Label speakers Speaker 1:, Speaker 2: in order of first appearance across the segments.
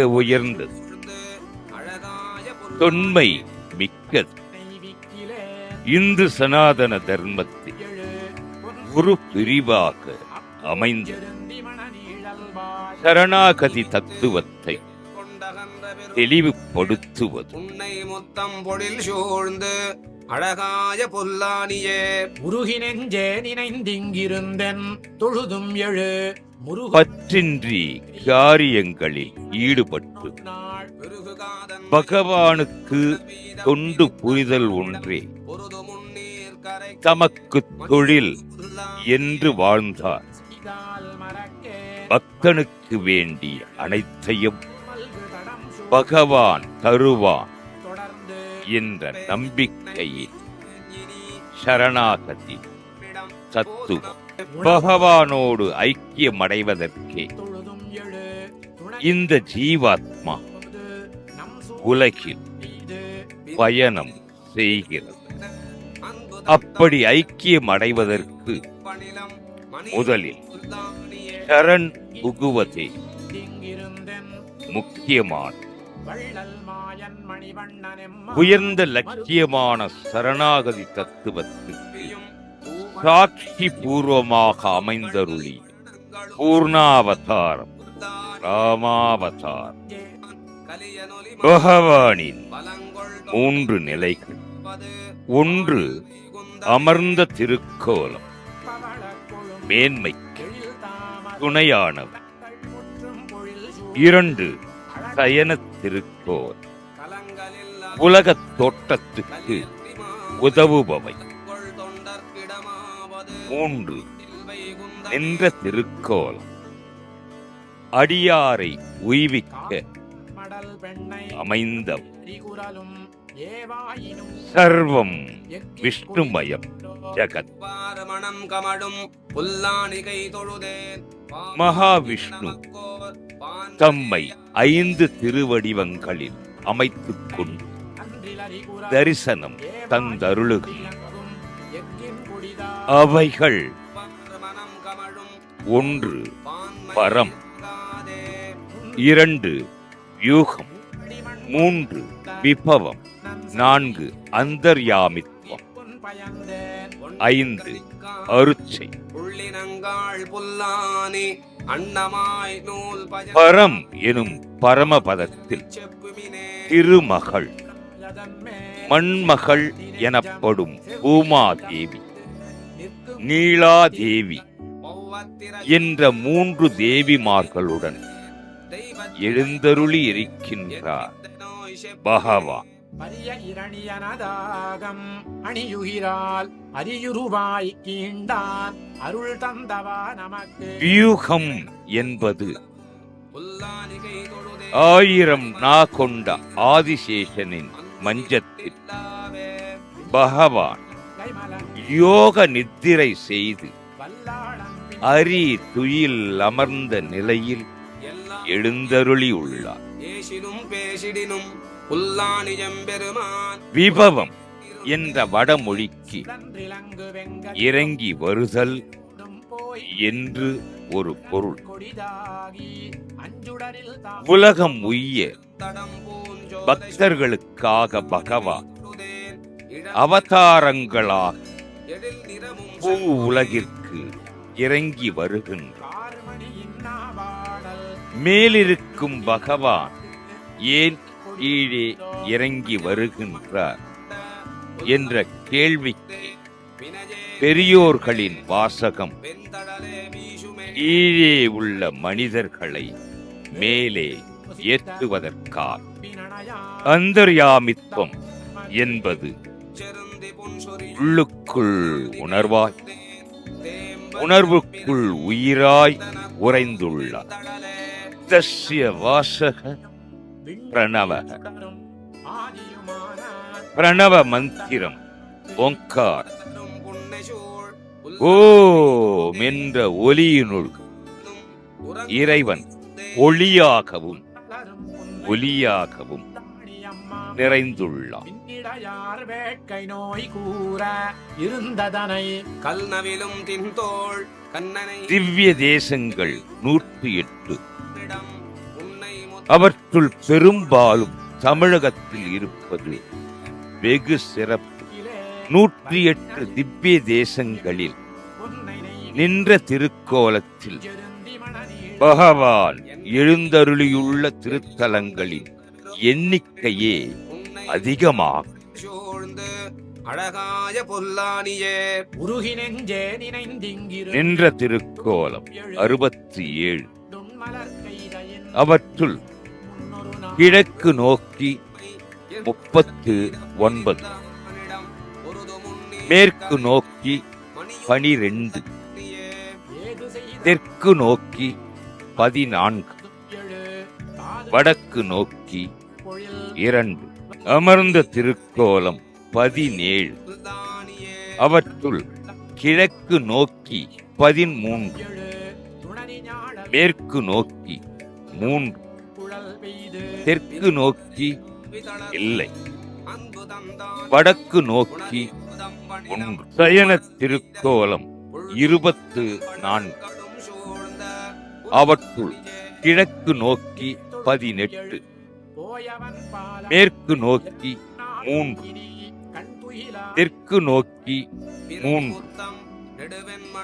Speaker 1: மிக உயர்ந்தது. தொன்மை மிக்கது. இந்து சனாதன தர்மத்தில் ஒரு பிரிவாக அமைந்தது. சரணாகதி தத்துவத்தை தெளிவுபடுத்துவது
Speaker 2: உன்னை முத்தம் பொழில் சூழ்ந்து அழகாய பொல்லானியே.
Speaker 3: உருகி நெஞ்சே நினைந்திங்கிருந்தென் தொழுதும் எழு. முருக
Speaker 1: பற்றின்றி காரியங்களில் ஈடுபட்டு பகவானுக்கு தொண்டு புரிதல் ஒன்றே. தமக்கு தொழில் என்று வாழ்ந்தார். பக்தனுக்கு வேண்டிய அனைத்தையும் பகவான் தருவான். என்ற நம்பிக்கையில் சரணாகதி தத்துவம் பகவானோடு ஐக்கியமடைவதற்கே
Speaker 3: எழு துணை
Speaker 1: இந்த ஜீவாத்மா உலகில் பயணம் செய்கிறது. அப்படி ஐக்கியமடைவதற்கு முதலில் சரண் புகுவதே முக்கியமான உயர்ந்த லட்சியமான சரணாகதி தத்துவத்துக்கு சாட்சி பூர்வமாக அமைந்தருளி. பூர்ணாவதாரம் ராமாவதாரம். பகவானின் மூன்று நிலைகள். ஒன்று அமர்ந்த திருக்கோலம். மேன்மைக்கு துணையானவர். இரண்டு சயன திருக்கோல் உலகத் தோட்டத்துக்கு உதவுபவை. மூன்று நின்ற திருக்கோலம். அடியாரை உய்விக்க
Speaker 3: மடல்
Speaker 1: சர்வம் விஷ்ணுமயம் ஜகத்.
Speaker 2: கமடும் புல்லானிகை தொழுதேன்
Speaker 1: மகாவிஷ்ணு தம்மை ஐந்து திருவடிவங்களில் அமைத்துக் கொண்டு தரிசனம் தந்தருளுகிறார் அவைகள் ஒன்று பரம் இரண்டு வியூகம் மூன்று விபவம் நான்கு அந்தர்யாமித்வம் ஐந்து அருச்சை
Speaker 2: நூல்
Speaker 1: பரம் எனும் பரமபதத்தில் திருமகள் மண்மகள் எனப்படும் பூமாதேவி நீலாதேவி என்ற மூன்று தேவிமார்களுடன் எழுந்தருளி இருக்கின்றார் பகவான்.
Speaker 3: பரிய இரணியனதாகம். அணியுகிறாள் அரியுருவாய் கீண்டான் அருள் தந்தவா நமக்கு.
Speaker 1: வியூகம் என்பது ஆயிரம் நா கொண்ட ஆதிசேஷனின் மஞ்சத்தில். பகவான் யோக நித்திரை செய்து அரி துயில் அமர்ந்த நிலையில் எழுந்தருளி உள்ளார் விபவம் என்ற வடமொழிக்கு இறங்கி வருதல் என்று ஒரு பொருள். உலகம் உய்ய பக்தர்களுக்காக பகவான் அவதாரங்களாக பூ உலகிற்கு இறங்கி வருகின்றார். மேலிருக்கும் பகவான் ஏன் கீழே இறங்கி வருகின்றார் என்ற கேள்விக்கு பெரியோர்களின் வாசகம். கீழே உள்ள மனிதர்களை மேலே ஏற்றுவதற்காக அந்தர்யாமித்வம் என்பது உள்ளுக்குள் உணர்வாய் உணர்வுக்குள் உயிராய் உறைந்துள்ளார் தஸ்ய வாசக பிரணவ. பிரணவ மந்திரம். ஓங்கார். ஓம் என்ற ஒலியினுள். இறைவன் ஒளியாகவும் ஒலியாகவும் நிறைந்துள்ளார்
Speaker 3: வேட்கை நோய் கூற இருந்ததனை
Speaker 2: கல்நவிலும் தின்தோள் கண்ணனை
Speaker 1: திவ்ய தேசங்கள் நூற்றி எட்டு. அவற்றுள் பெரும்பாலும் தமிழகத்தில் இருப்பது வெகு சிறப்பு. நூற்றி எட்டு திவ்ய தேசங்களில் நின்ற திருக்கோலத்தில் பகவான் எழுந்தருளியுள்ள திருத்தலங்களின் எண்ணிக்கையே அதிகமாகும்
Speaker 2: சூழ்ந்து அழகாய பொல்லானியே.
Speaker 3: உருகி நெஞ்சே நினைந்திங்கிரு.
Speaker 1: நின்ற திருக்கோலம் அறுபத்தி ஏழு. அவற்றுள் கிழக்கு நோக்கி முப்பத்து ஒன்பது. மேற்கு நோக்கி பனிரெண்டு. தெற்கு நோக்கி பதினான்கு. வடக்கு நோக்கி இரண்டு. அமர்ந்த திருக்கோலம் பதினேழு. அவற்றுள் கிழக்கு நோக்கி பதிமூன்று. மேற்கு நோக்கி மூன்று. தெற்கு நோக்கி இல்லை. வடக்கு நோக்கி ஒன்று. சயன திருக்கோலம் இருபத்து நான்கு. அவற்றுள் கிழக்கு நோக்கி பதினெட்டு. மேற்கு நோக்கி மூன்று. தெற்கு நோக்கி மூன்று.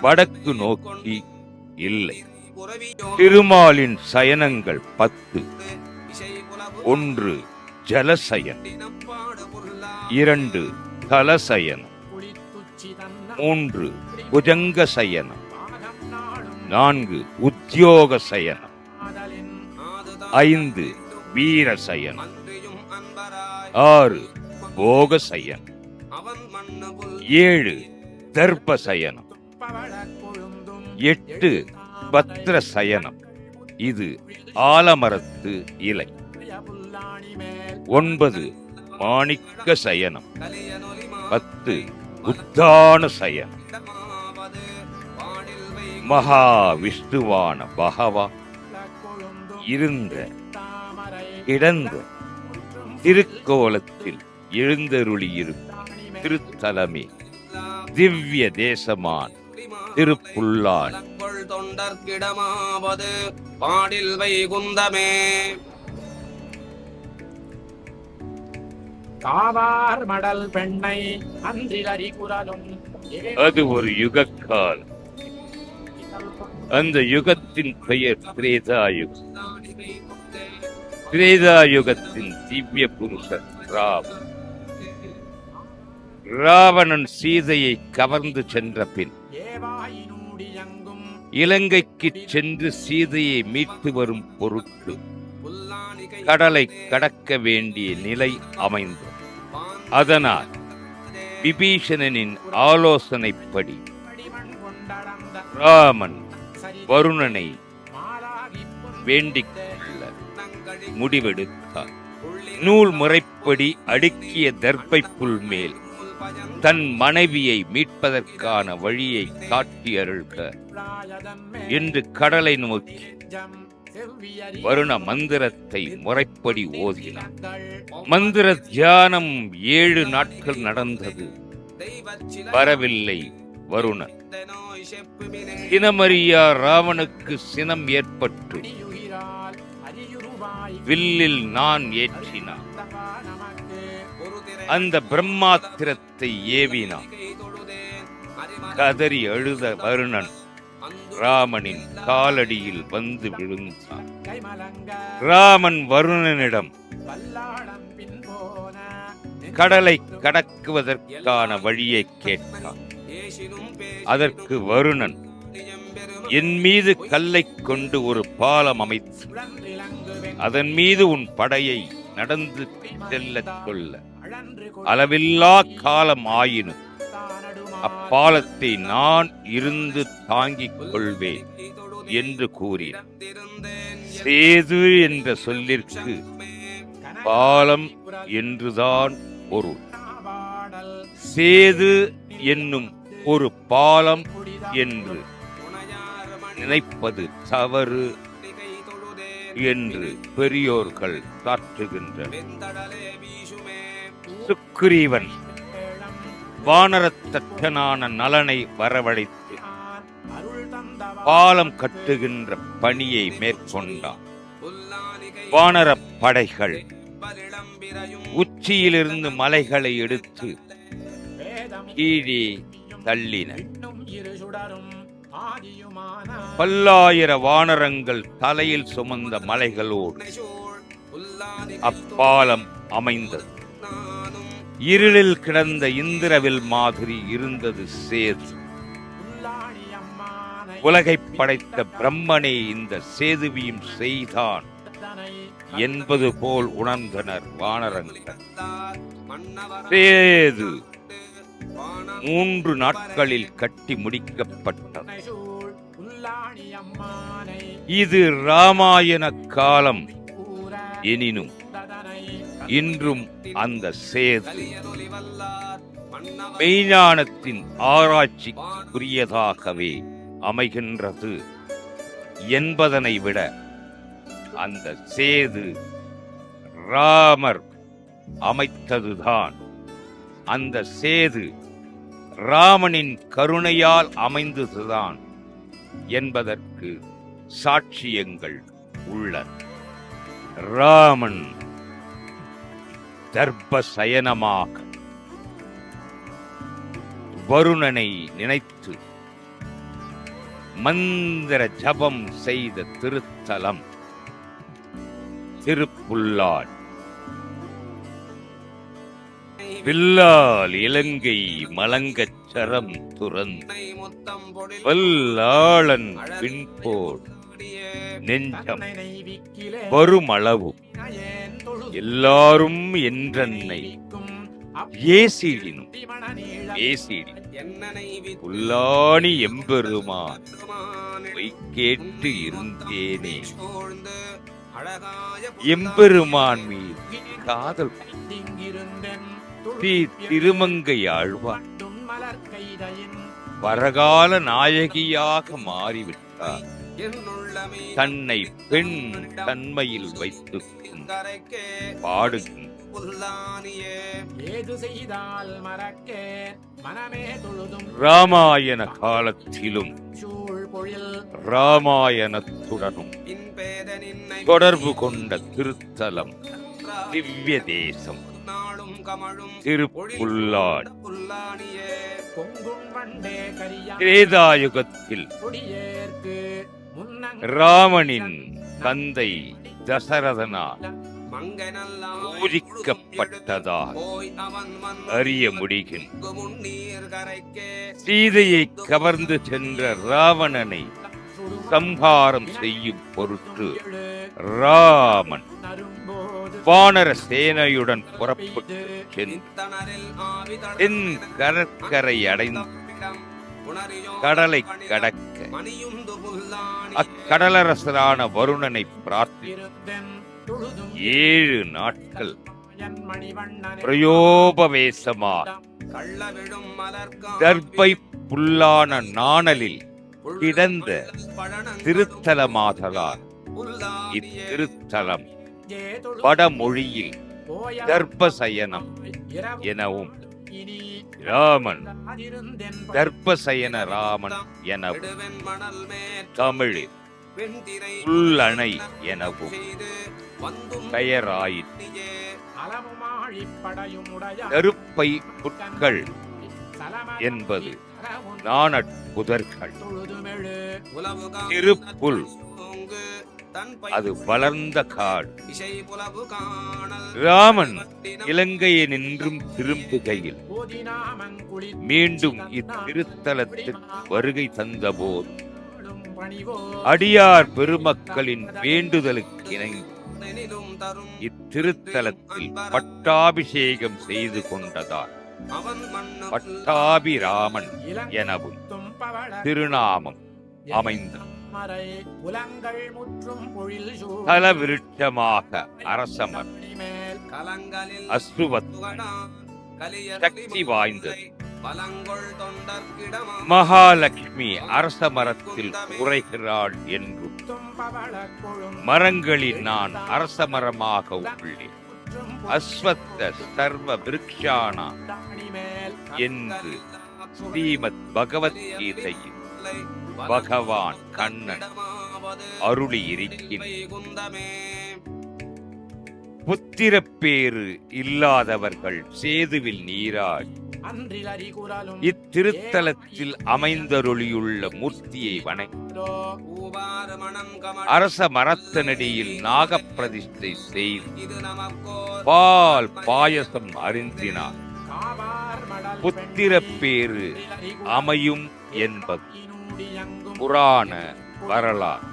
Speaker 1: வடக்கு நோக்கி இல்லை. திருமாலின் சயனங்கள் பத்து. ஒன்று ஜலசயன். இரண்டு தலசயனம் மூன்று புஜங்க சயனம் நான்கு உத்தியோக சயனம் ஐந்து வீர சயனம் ஆறு போக சயனம் ஏழு தர்ப்ப சயனம் எட்டு பத்ர சயனம் இது ஆலமரத்து இலை. ஒன்பது மாணிக்க சயனம். பத்து உத்தான சயனம். மகா விஷ்ணுவான பகவா. இருந்த கிடந்த திருக்கோலத்தில் எழுந்தருளியிருக்கும் திருத்தலமே. திவ்ய தேசமான் திருப்புல்லான்.
Speaker 2: கொள் தொண்டர்கிடமாவது பாடில் வைகுந்தமே.
Speaker 3: காவார் மடல் பெண்ணை அன்றிலரி குரலும்
Speaker 1: அது ஒரு யுகக்காலம். அந்த யுகத்தின் பெயர் திரேதாயுகம். திரேதாயுகத்தின் திவ்ய புருஷர் ராவன் ராவணன் சீதையை கவர்ந்து சென்ற பின் இலங்கைக்கு சென்று சீதையை மீட்டு வரும் பொருட்டு கடலை கடக்க வேண்டிய நிலை அமைந்தது. அதனால் விபீஷணனின் ஆலோசனைப்படி ராமன் வருணனை வேண்டிக் கொள்ள முடிவெடுத்தார். நூல் முறைப்படி அடுக்கிய தர்ப்பை புல் மேல் தன் மனைவியை மீட்பதற்கான வழியை காட்டி அருள்க என்று கடலை நோக்கி வருண மந்திரத்தை முறைப்படி ஓதினார் மந்திர தியானம் ஏழு நாட்கள் நடந்தது. வரவில்லை வருணன் சினமறியா ராவனுக்கு சினம் ஏற்பட்டு வில்லில் நான் ஏற்றினான். அந்த பிரம்மாத்திரத்தை ஏவினான். கதறி அழுத வருணன். ராமனின் காலடியில் வந்து விழுந்தான். ராமன் வருணனிடம் கடலை கடக்குவதற்கான வழியை கேட்டான். அதற்கு வருணன் என் மீது கல்லை கொண்டு ஒரு பாலம் அமைத்து அதன் மீது உன் படையை நடந்து செல்லச் சொல்ல. அளவில்லா காலம் ஆயினும் அப்பாலத்தை நான் இருந்து தாங்கிக் கொள்வேன் என்று கூறினார். சேது என்ற சொல்லிற்கு பாலம் என்றுதான் பொருள். சேது என்னும் ஒரு பாலம் என்று நினைப்பது தவறு என்று பெரியோர்கள் சாற்றுகின்றனர் சுக்ரீவன் வானரத்தக்கனான நலனை வரவழைத்து பாலம் கட்டுகின்ற பணியை மேற்கொண்டான். வானரப் படைகள் உச்சியிலிருந்து மலைகளை எடுத்து கீழே தள்ளின. பல்லாயிர வானரங்கள் தலையில் சுமந்த மலைகளோடு அப்பாலம் அமைந்தது. இருளில் கிடந்த இந்திரவில் மாதிரி இருந்தது சேது. உலகை படைத்த பிரம்மனே இந்த சேதுவியும் செய்தான் என்பது போல் உணர்ந்தனர் வானரங்கள் சேது மூன்று நாட்களில் கட்டி முடிக்கப்பட்டது. இது ராமாயண காலம் எனினும் இன்றும் அந்த சேது மெய்ஞானத்தின் ஆராய்ச்சிக்குரியதாகவே அமைகின்றது. என்பதனை விட அந்த சேது ராமர் அமைத்ததுதான். அந்த சேது ராமனின் கருணையால் அமைந்ததுதான் என்பதற்கு சாட்சியங்கள் உள்ளன. ராமன் தர்ப்பசயனமாக வருணனை நினைத்து மந்திர ஜபம் செய்த திருத்தலம். திருப்புல்லால் வில்லால் இலங்கை மலங்கச் சரம் துறந்து வல்லாளன் பின்போர் நெஞ்சம்
Speaker 3: தன்னை
Speaker 1: எல்லாரும் என்றன்னை ஏசிடினும். ஏசிடி. எம்பெருமான் கேட்டு இருந்தேனே. எம்பெருமான் மீது காதல். தீ திருமங்கை ஆழ்வார் பரகால நாயகியாக மாறிவிட்டார். தன்னை பெண் தன்மையில்
Speaker 2: கரைக்கே
Speaker 1: பாடுகின்ற
Speaker 2: புல்லானியே.
Speaker 3: ஏது செய்தால் மறக்கே? மனமே தொழுதும்.
Speaker 1: ராமாயண காலத்திலும் ராமாயணத்துடனும் தொடர்பு கொண்ட திருத்தலம் திவ்ய தேசம்
Speaker 2: நாளும் கமழும்
Speaker 1: திருப்புல்லாட் திரேதாயுகத்தில் ராமனின் தந்தை தசரதனால்
Speaker 2: அவன் மன்
Speaker 1: அறிய முடிகின்ற சீதையை கவர்ந்து சென்ற ராவணனை சம்ஹாரம் செய்யும் பொருட்டு ராமன் வானர சேனையுடன் புறப்பட்டு சென்று கடற்கரை அடைந்து கடலை கடக்க. அக்கடலரசரான வருணனை பிரார்த்தி ஏழு நாட்கள்
Speaker 2: மலர்கா
Speaker 1: தர்பை புல்லான நாணலில் கிடந்த திருத்தலமாதலால் இத்திருத்தலம் வடமொழியில்
Speaker 3: இரவு
Speaker 1: எனவும் ராமன். தர்ப்பசயன ராமன் எனவும்
Speaker 2: வெண்திரை
Speaker 1: புல்லணை எனவும் பெயராயிற்று. நெருப்பை புட்கள் என்பது நாணற் புதர்கள். திருப்புல் அது வளர்ந்த காடு. ராமன்
Speaker 2: பட்டினம்
Speaker 1: இலங்கையினின்றும் திரும்புகையில் மீண்டும் இத்திருத்தலத்திற்கு வருகை தந்தபோது அடியார் பெருமக்களின் வேண்டுதலுக்கு இணங்கி இத்திருத்தலத்தில் பட்டாபிஷேகம் செய்து கொண்டதால் பட்டாபிராமன் எனவும் திருநாமம் அமைந்தது.
Speaker 3: மறை புலங்கள் முற்றும் பொழில் சூழ்
Speaker 1: தல விருட்சமாக அரசமர்
Speaker 3: மேல்
Speaker 2: கலங்களில் கலிய
Speaker 1: சக்தி வாய்ந்தது. மகாலட்சுமி அரச மரத்தில் உரைகிறாள் என்றும் மரங்களில் நான் அரச மரமாக உள்ளேன். அஸ்வத்த சர்வ விருக்ஷானா என்று ஸ்ரீமத் பகவத்கீதையில் பகவான் கண்ணன் அருளி இருக்கின்ற புத்திரப்பேறு இல்லாதவர்கள் சேதுவில்
Speaker 3: குரலும்
Speaker 1: இத்திருத்தலத்தில் அமைந்தருளியுள்ள மூர்த்தியை
Speaker 2: கமழ்
Speaker 1: அரச மரத்தனடியில் நாகப்பிரதிஷ்டை செய்து பால் பாயசம் அருந்தினார் புத்திரப்பேறு அமையும் என்பது. புராண வரலாறு.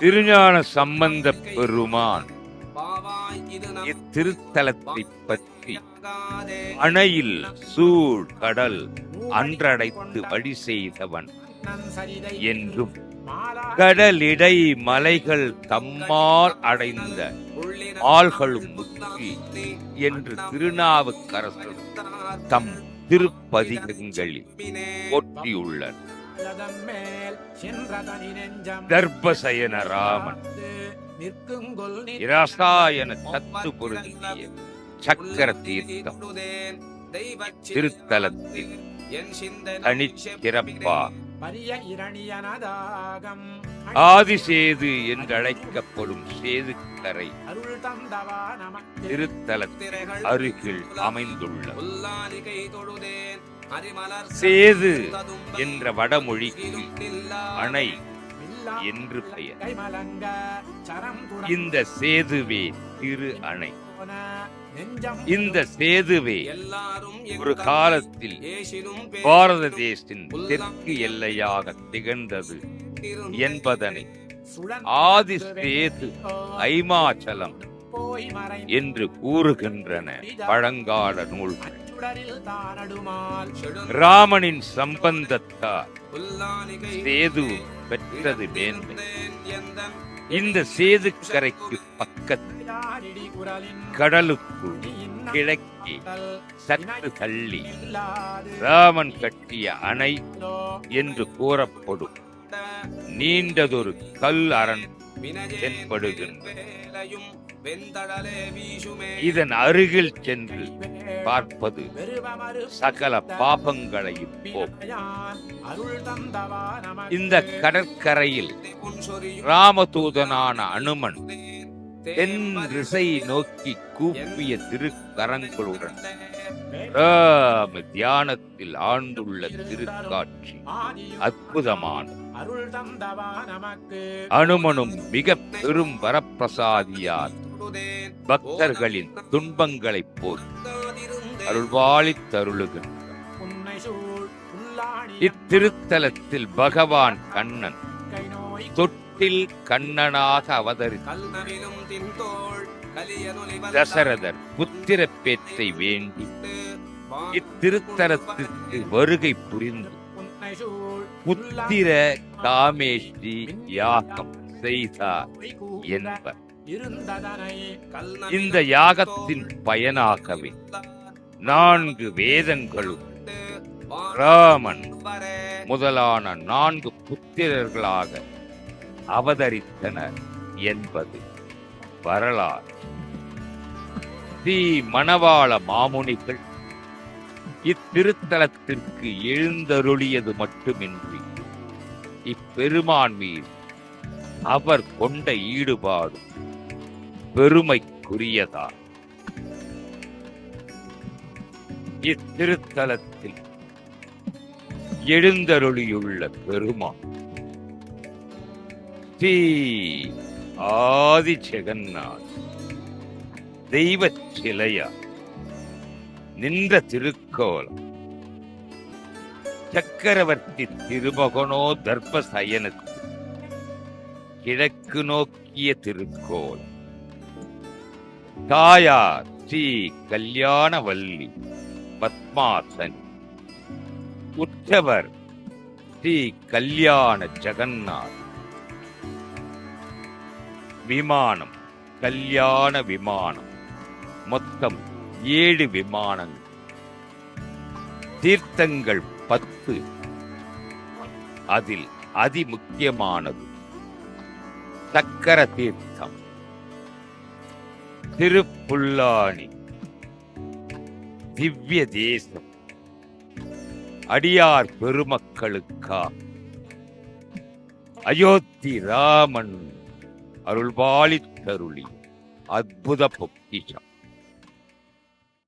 Speaker 1: திருஞான சம்பந்த பெருமான் இத்திருத்தலத்தை பற்றி அணையில் சூழ் கடல் அன்றடைத்து வழி செய்தவன் என்றும் கடலிடை மலைகள் தம்மால் அடைந்த ஆள்களும் முற்றி என்று திருநாவுக்கரசர் தம் திருப்பதிகங்களில்
Speaker 3: நெஞ்சம்
Speaker 1: தர்பசயன ராமன் இரசாயன சத்து பொருந்திய சக்கர தீர்த்தம் திருத்தலத்தில் தனிச்சிறப்பா.
Speaker 3: பரிய இரணியனதாகம்.
Speaker 1: ஆதிசேது என்றழைக்கப்படும் சேதுக்கரை
Speaker 3: திருத்தலத்தின்
Speaker 1: திருத்தலத்தில் அருகில்
Speaker 2: அமைந்துள்ள
Speaker 1: சேது என்ற வடமொழிக்கு அணை என்று பெயர். இந்த சேதுவே திரு அணை. இந்த சேதுவே ஒரு காலத்தில் பாரத தேசத்தின் தெற்கு எல்லையாக திகழ்ந்தது என்பதனை ஆதி சேது ஐமாச்சலம் என்று கூறுகின்றன பழங்கால நூல்கள். ராமனின் சம்பந்தத்தால்
Speaker 2: புல்லாலிகை
Speaker 1: சேது பெற்றது மேன்மை.
Speaker 2: இந்த
Speaker 1: இந்த சேதுக்கரைக்கு பக்கத்தில்
Speaker 3: யாரிடி
Speaker 1: கடலுக்குள் கிழக்கே சற்று தள்ளி ராமன் கட்டிய அணை என்று கூறப்படும். நீண்டதொரு கல் அரண் இதன் அருகில் சென்று பார்ப்பது சகல பாபங்களையும் இந்த கடற்கரையில் ராமதூதனான அனுமன் தென் திசை நோக்கி கூப்பிய திருக்கரங்களுடன் தியானத்தில் ஆண்டுள்ள திருக்காட்சி அற்புதமான
Speaker 3: அருள் தந்தவா நமக்கு.
Speaker 1: அனுமனும் மிக பெரும் வரப்பிரசாதியார். பக்தர்களின் துன்பங்களைப் போல் அருள்வாளித் தருளுகின்றார்
Speaker 3: உன்னை சூழ் உள்ளாணி
Speaker 1: இத்திருத்தலத்தில் பகவான் கண்ணன். தொட்டில் கண்ணனாக அவதரித்த தசரதர் புத்திர பேற்றை வேண்டி இத்திருத்தலத்திற்கு வருகை புரிந்து புத்திர காமேஷ்டி யாகம் செய்தார் என்பர். இந்த யாகத்தின் பயனாகவே நான்கு வேதங்களும் ராமன் முதலான நான்கு புத்திரர்களாக அவதரித்தனர் என்பது வரலாறு. ஸ்ரீ மணவாள மாமுனிகள் இத்திருத்தலத்திற்கு எழுந்தருளியது மட்டுமின்றி இப்பெருமான் மீது அவர் கொண்ட ஈடுபாடு பெருமைக்குரியதா இத்திருத்தலத்தில் எழுந்தருளியுள்ள பெருமான் ஸ்ரீ ஆதி ஜெகநாத் தெய்வச் சிலையா நின்ற திருக்கோலம் சக்கரவர்த்தி திருமகனோ தர்பசயனத்து கிழக்கு நோக்கிய திருக்கோள். தாயார் ஸ்ரீ கல்யாணவல்லி பத்மாசன். உற்றவர் ஸ்ரீ கல்யாண ஜெகநாத் விமானம் கல்யாண விமானம். மொத்தம் ஏழு விமானங்கள். தீர்த்தங்கள் பத்து அதில் அதிமுக்கியமானது சக்கர தீர்த்தம். திருப்புல்லாணி. திவ்ய தேசம். அடியார் பெருமக்களுக்கா. அயோத்தி ராமன் அருள்பாலித்தருளி அற்புத பொக்கிஷம்.